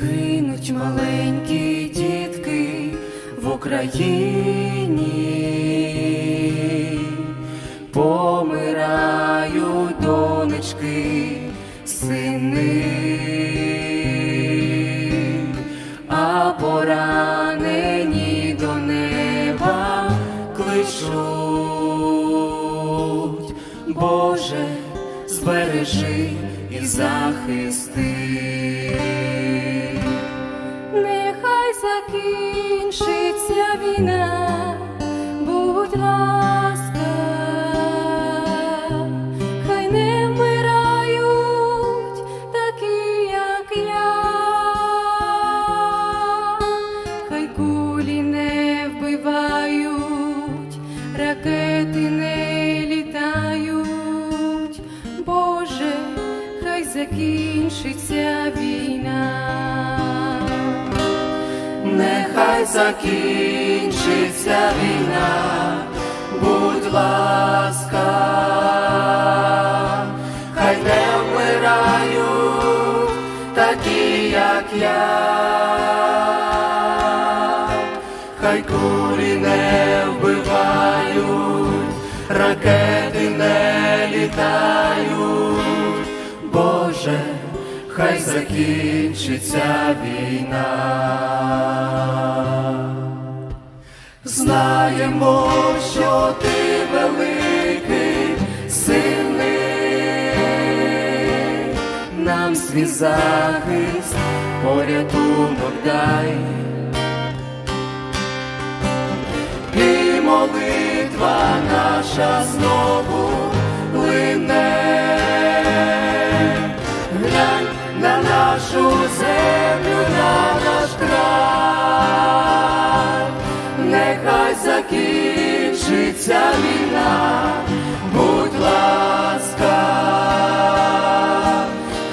Гинуть маленькі дітки в Україні, помирають донечки, сини, а поранені до неба кличуть. Боже, збережи і захисти. Нехай закінчиться війна, будь ласка, хай не вмирають такі, як я, хай кулі не вбивають, ракети не літають, Боже, хай закінчиться війна. Нехай закінчиться війна, будь ласка, хай не вмирають такі, як я, хай кулі не вбивають, ракети не літають, Боже, хай закінчиться війна. Знаємо, що ти великий, сильний, нам свій захист, порятунок дай. І молитва наша знову лине. Глянь на нашу землю, на наш край, нехай закінчиться війна, будь ласка,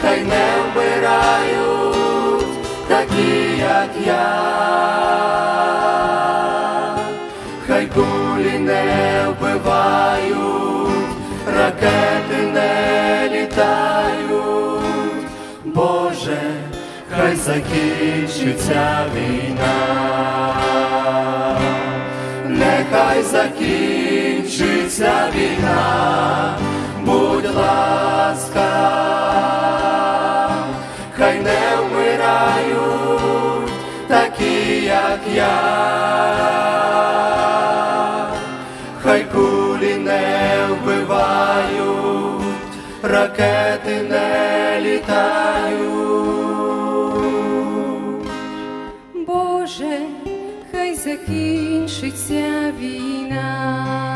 хай не вмирають такі, як я, хай кулі не вбивають, ракети Боже, хай закінчиться війна, нехай закінчиться війна, будь ласка, хай не вмирають такі, як я, хай кулі не вбивають, ракети не літають. Боже, хай закінчиться війна.